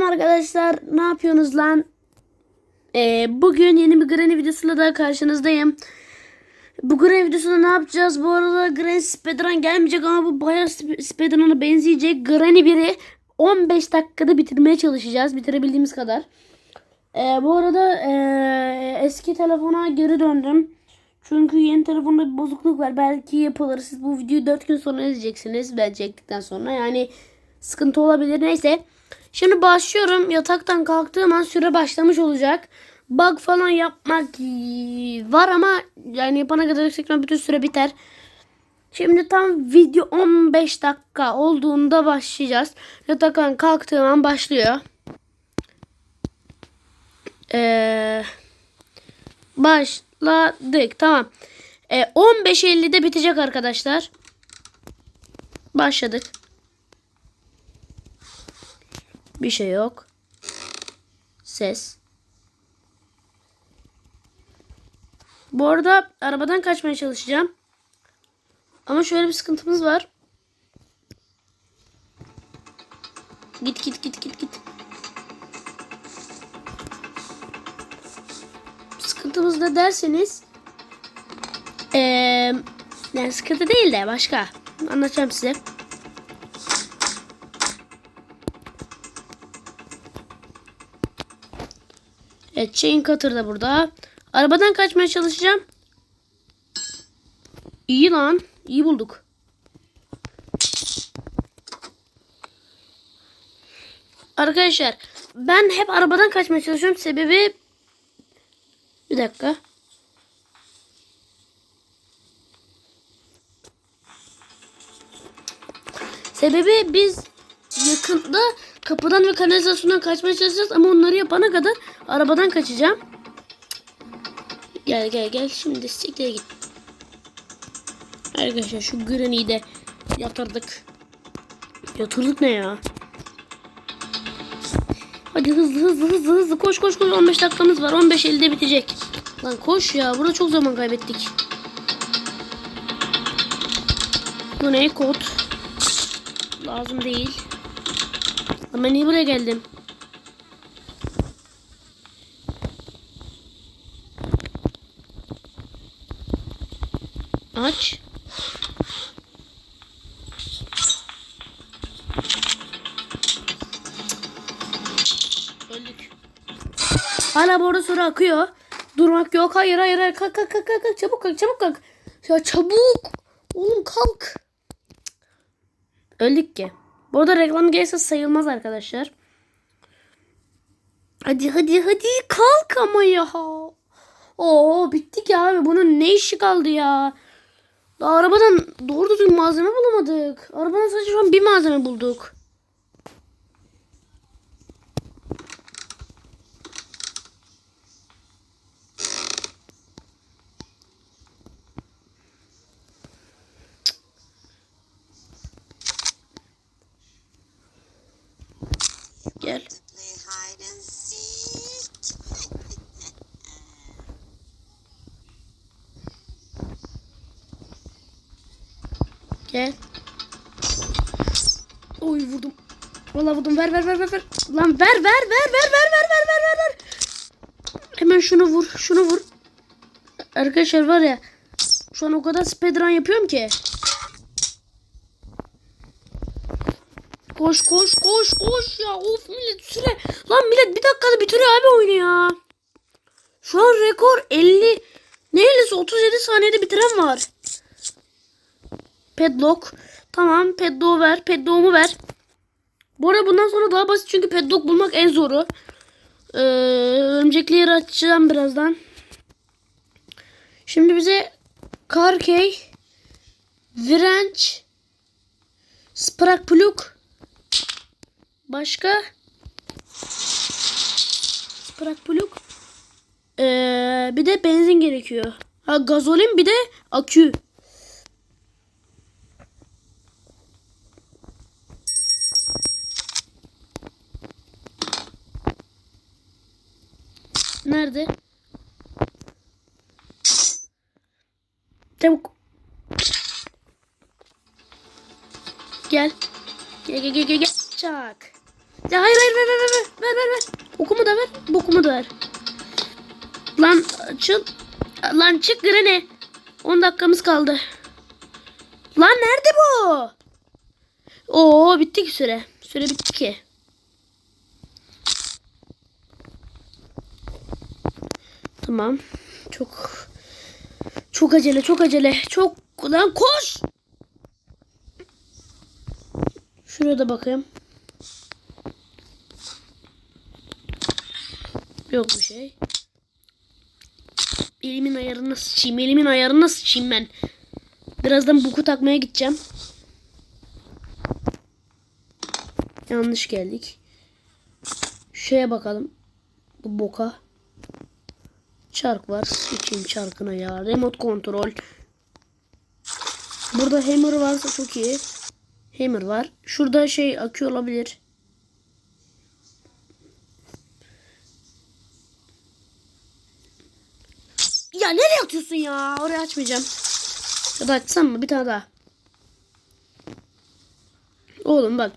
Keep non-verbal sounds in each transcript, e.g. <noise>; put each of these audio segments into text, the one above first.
Selam arkadaşlar. Ne yapıyorsunuz lan? Ee, bugün yeni bir Granny videosuyla daha karşınızdayım. Bu Granny videosunda ne yapacağız? Bu arada Granny Speedrun gelmeyecek ama bu bayağı Sp- Speedrun'a benzeyecek. Granny 1'i 15 dakikada bitirmeye çalışacağız. Bitirebildiğimiz kadar. Ee, bu arada ee, eski telefona geri döndüm. Çünkü yeni telefonda bir bozukluk var. Belki yapılır. Siz bu videoyu 4 gün sonra izleyeceksiniz. Ben çektikten sonra. Yani sıkıntı olabilir. Neyse. Şimdi başlıyorum. Yataktan kalktığım an süre başlamış olacak. Bug falan yapmak var ama yani yapana kadar yüksek ihtimal bütün süre biter. Şimdi tam video 15 dakika olduğunda başlayacağız. Yataktan kalktığım an başlıyor. Eee başladık. Tamam. E, 15.50'de bitecek arkadaşlar. Başladık. Bir şey yok. Ses. Bu arada arabadan kaçmaya çalışacağım. Ama şöyle bir sıkıntımız var. Git git git git git. Sıkıntımız ne derseniz eee yani sıkıntı değil de başka. Anlatacağım size. Evet chain cutter da burada. Arabadan kaçmaya çalışacağım. İyi lan. iyi bulduk. Arkadaşlar ben hep arabadan kaçmaya çalışıyorum. Sebebi bir dakika. Sebebi biz yakında kapıdan ve kanalizasyondan kaçmaya çalışacağız ama onları yapana kadar arabadan kaçacağım. Gel gel gel şimdi siktir git. Arkadaşlar şu Granny'i de yatırdık. Yatırdık ne ya? Hadi hızlı hızlı hızlı hızlı koş koş koş 15 dakikamız var 15.50'de bitecek. Lan koş ya burada çok zaman kaybettik. Bu ne kod? Lazım değil. Ama niye buraya geldim? Öldük. Hala bu arada soru akıyor. Durmak yok. Hayır hayır hayır. Kalk kalk kalk. kalk. Çabuk kalk çabuk kalk. Ya çabuk. Oğlum kalk. Öldük ki. Bu arada reklam gelirse sayılmaz arkadaşlar. Hadi hadi hadi kalk ama ya. Oo bittik ya abi. Bunun ne işi kaldı ya? Daha arabadan doğru düzgün malzeme bulamadık. Arabadan sadece şu an bir malzeme bulduk. Gel. Gel. Oy vurdum. Vallahi vurdum. Ver ver ver ver ver. Lan ver ver ver ver ver ver ver ver ver ver. Hemen şunu vur. Şunu vur. Arkadaşlar var ya. Şu an o kadar speedrun yapıyorum ki. Koş koş koş koş ya. Of millet süre. Lan millet bir dakikada bitiriyor abi oyunu ya. Şu an rekor 50. Ne 50'si 37 saniyede bitiren var. Padlock. Tamam padlock'u ver. Padlock'umu ver. Bu arada bundan sonra daha basit çünkü padlock bulmak en zoru. Ee, örümcekli yeri açacağım birazdan. Şimdi bize car key, wrench, spark plug, başka spark plug, ee, bir de benzin gerekiyor. Ha gazolin bir de akü. Nerede? Çabuk. Gel gel gel gel. gel. Çak. Ya hayır hayır hayır hayır. hayır. ver ver ver. Okumu da ver. Bokumu da ver. Lan açıl. Lan çık Granny. 10 dakikamız kaldı. Lan nerede bu? Oo bitti ki süre. Süre bitti ki. Tamam. Çok çok acele, çok acele. Çok lan koş. Şuraya da bakayım. Yok bir şey. Elimin ayarını sıçayım. Elimin ayarını sıçayım ben. Birazdan buku takmaya gideceğim. Yanlış geldik. Şeye bakalım. Bu boka. Çark var. Sıçayım çarkına ya. Remote kontrol. Burada hammer varsa çok iyi. Hammer var. Şurada şey akıyor olabilir. Ya nereye atıyorsun ya? Oraya açmayacağım. Ya da açsam mı? Bir tane daha. Oğlum bak.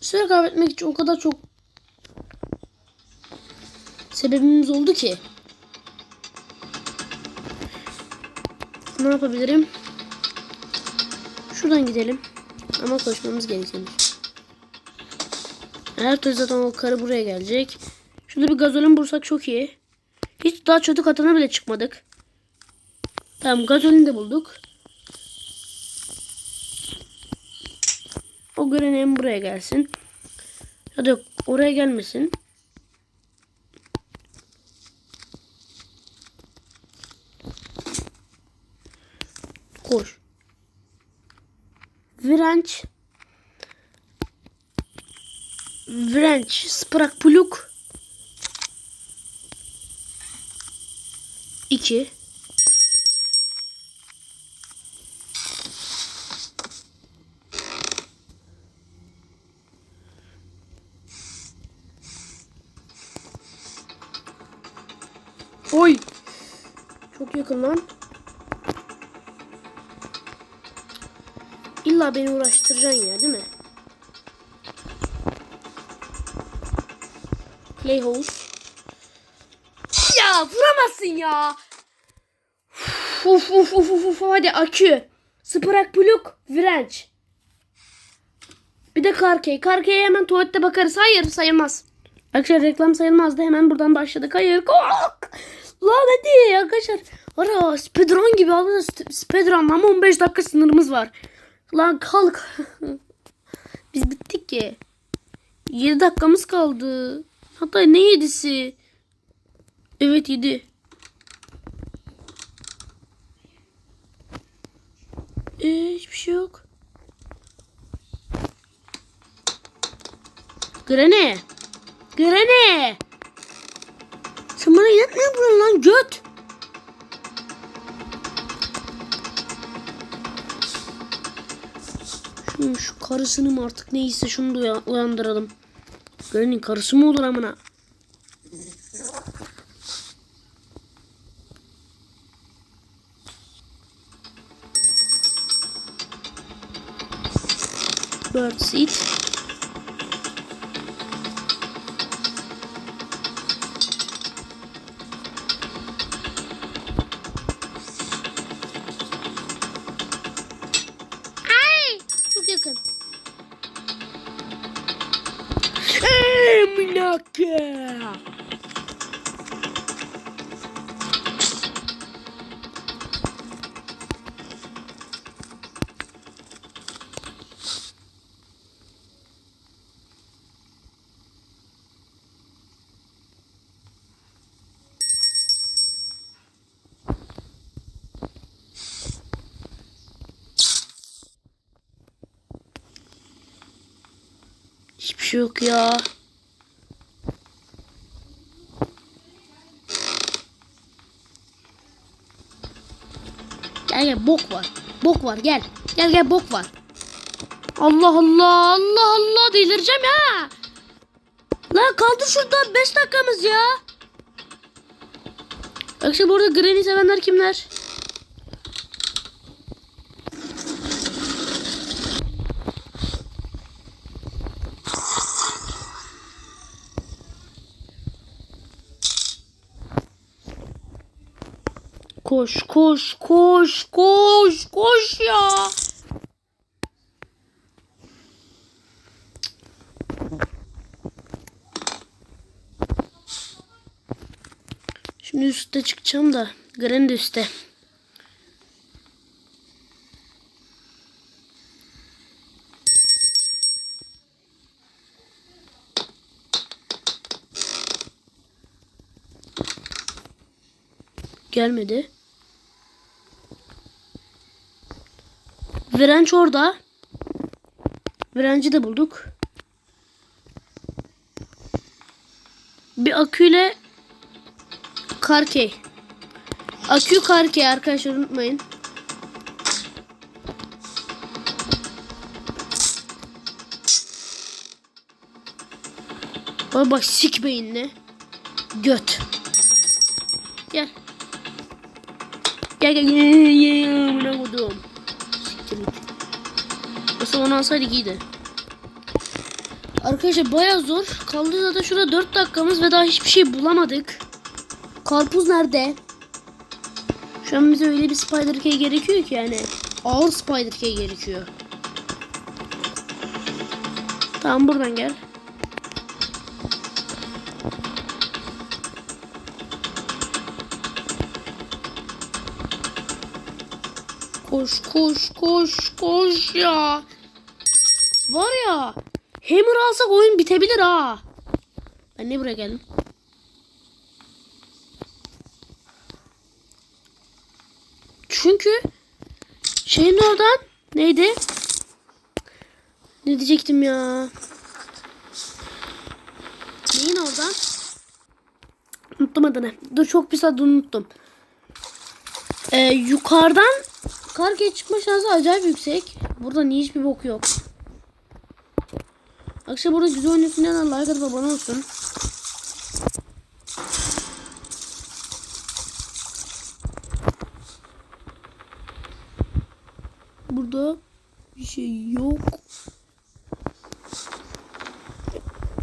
Süre kaybetmek için o kadar çok sebebimiz oldu ki. Ne yapabilirim? Şuradan gidelim. Ama koşmamız gerekiyor. Her türlü zaten o karı buraya gelecek. Şurada bir gazolin bulsak çok iyi. Hiç daha çatı katına bile çıkmadık. Tamam gazolin de bulduk. O Granny'm buraya gelsin. Ya da oraya gelmesin. Koş. Virenç. Virenç. Sprak Pluk. 2. Oy. Çok yakın lan. İlla beni uğraştıracaksın ya değil mi? Playhouse. Vuramazsın ya. Uf uf uf uf uf hadi akü. Sprak pluk virenç. Bir de karkey. Karkey'e hemen tuvalette bakarız. Hayır sayılmaz. Arkadaşlar reklam sayılmazdı. Hemen buradan başladık. Hayır. Kalk. Lan hadi arkadaşlar. Ara speedrun gibi abi. Speedrun ama 15 dakika sınırımız var. Lan kalk. <laughs> Biz bittik ki. 7 dakikamız kaldı. Hatta ne yedisi? Evet yedi. Ee, hiçbir şey yok. Granny. Granny. Sen bana inat mı yapıyorsun lan göt? Şu karısını mı artık neyse şunu da uya- uyandıralım. Granny'nin karısı mı olur amına? seat Hiçbir şey yok ya. Gel gel bok var. Bok var gel. Gel gel bok var. Allah Allah Allah Allah delireceğim ya. Lan kaldı şurada 5 dakikamız ya. Akşam burada Granny sevenler kimler? Koş koş koş koş koş ya. Şimdi üstte çıkacağım da. Gren de üstte. Gelmedi. Virenç orada. Virenci de bulduk. Bir aküyle Karkey. Akü Karkey arkadaşlar unutmayın. Bak sik beyinli. Göt. Gel. Gel gel gel gel amına kodum. Siktir git. Aslında onu alsaydık iyiydi. Arkadaşlar baya zor. Kaldı zaten şurada 4 dakikamız ve daha hiçbir şey bulamadık. Karpuz nerede? Şu an bize öyle bir spider key gerekiyor ki yani. Ağır spider key gerekiyor. Tamam buradan gel. Koş koş koş koş ya. Var ya. Hammer alsak oyun bitebilir ha. Ben ne buraya geldim? Çünkü şeyin oradan neydi? Ne diyecektim ya? Neyin oradan? Unuttum adını. Dur çok pis adını unuttum. Ee, yukarıdan Karkaya çıkma şansı acayip yüksek. Burada niye hiçbir bok yok. Akşam burada güzel oynuyorsun like atıp abone olsun. Burada bir şey yok.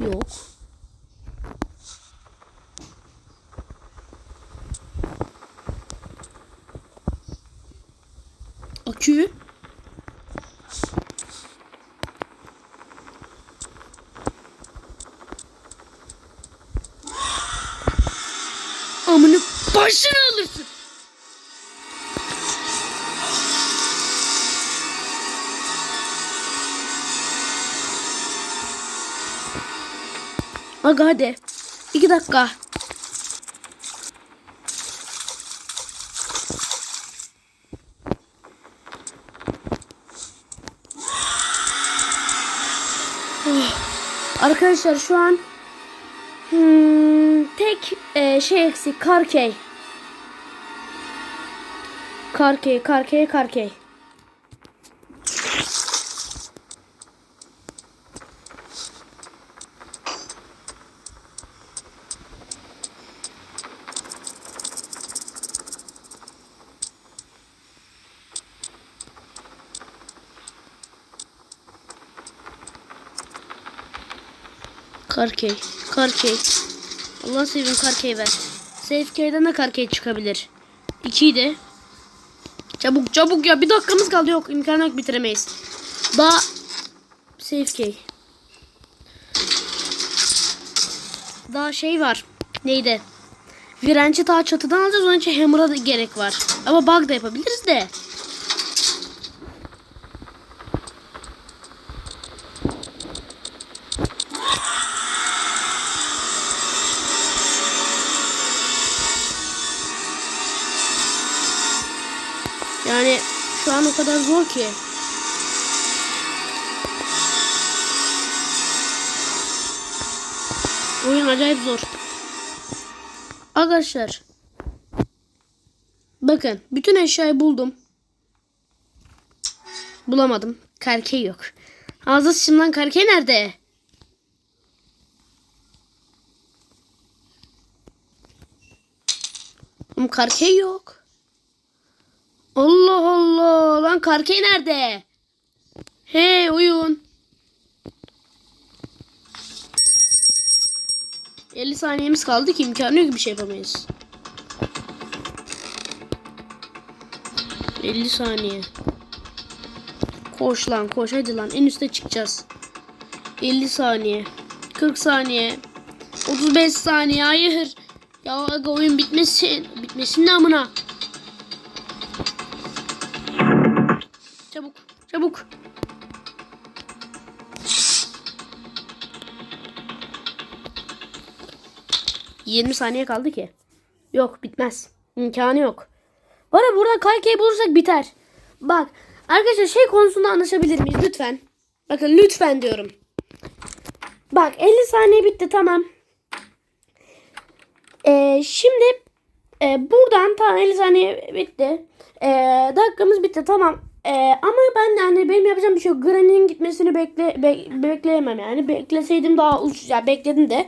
Yok. Akü. Amını başını alırsın. Aga hadi. İki dakika. Arkadaşlar şu an hmm, tek e, şey eksik Karkey. Karkey, Karkey, Karkey. Karkey, Karkey. Allah seveyim Karkey ver. Safecade'den de Karkey çıkabilir. İkiydi. Çabuk çabuk ya bir dakikamız kaldı yok imkanı yok bitiremeyiz. Daha Safecade. Daha şey var. Neydi? Virenci daha çatıdan alacağız. Onun için hammer'a da gerek var. Ama bug da yapabiliriz de. Yani şu an o kadar zor ki. Oyun acayip zor. Arkadaşlar. Bakın bütün eşyayı buldum. Bulamadım. Karkey yok. Ağzı sıçımdan karkey nerede? Oğlum karkey yok. Lan Karkey nerede? Hey oyun. 50 saniyemiz kaldı ki imkanı yok bir şey yapamayız. 50 saniye. Koş lan koş hadi lan en üste çıkacağız. 50 saniye. 40 saniye. 35 saniye hayır. Ya aga oyun bitmesin. Bitmesin ne amına. Çabuk. ...20 saniye kaldı ki. Yok bitmez. İmkanı yok. Bana burada kaykayı bulursak biter. Bak arkadaşlar şey konusunda anlaşabilir miyiz lütfen? Bakın lütfen diyorum. Bak 50 saniye bitti tamam. Ee, şimdi e, buradan tamam 50 saniye bitti. Ee, dakikamız bitti tamam. Ee, ama ben de hani benim yapacağım bir şey yok. Granny'nin gitmesini bekle, be- bekleyemem yani. Bekleseydim daha uç ya bekledim de.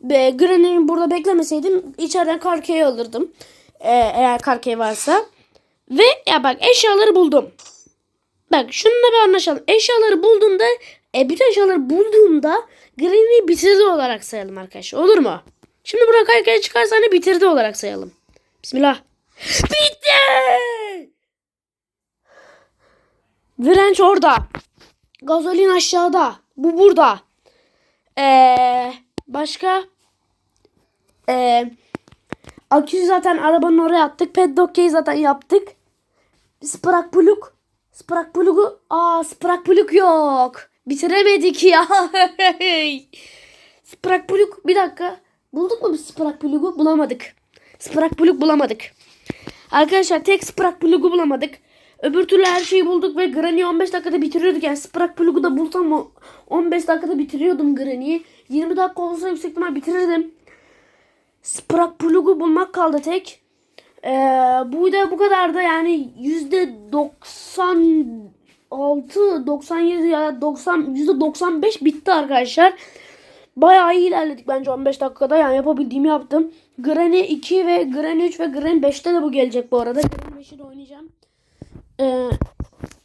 Be, Granny'nin burada beklemeseydim içeriden karkeyi alırdım. Ee, eğer karkey varsa. Ve ya bak eşyaları buldum. Bak şununla bir anlaşalım. Eşyaları bulduğumda e, bütün eşyaları bulduğumda Granny'i bitirdi olarak sayalım arkadaşlar. Olur mu? Şimdi burada kaykaya çıkarsa hani bitirdi olarak sayalım. Bismillah. <gasps> Bitti! Direnç orada. Gazolin aşağıda. Bu burada. Ee, başka? Ee, aküyü zaten arabanın oraya attık. Padlock'ı zaten yaptık. Sprak plug. Sprak plug'u. Aa sprak plug yok. Bitiremedik ya. <laughs> sprak plug. Bir dakika. Bulduk mu bir sprak plug'u? Bulamadık. Sprak plug bulamadık. Arkadaşlar tek sprak plug'u bulamadık. Öbür türlü her şeyi bulduk ve Granny'i 15 dakikada bitiriyorduk. Yani sprak plug'u da bulsam o 15 dakikada bitiriyordum Granny'i. 20 dakika olsa yüksek ihtimal bitirirdim. Sprak plug'u bulmak kaldı tek. Ee, bu da bu kadar da yani yüzde 96, 97 ya da 90 yüzde 95 bitti arkadaşlar. Bayağı iyi ilerledik bence 15 dakikada yani yapabildiğimi yaptım. Granny 2 ve Granny 3 ve Granny 5'te de bu gelecek bu arada. Granny 5'i de oynayacağım. Ee,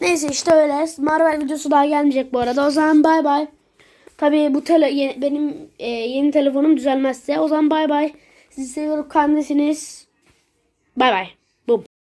neyse işte öyle. Marvel videosu daha gelmeyecek bu arada. O zaman bay bay. Tabii bu tele ye- benim e, yeni telefonum düzelmezse o zaman bay bay. Sizi seviyorum. Kandesiniz. Bay bay.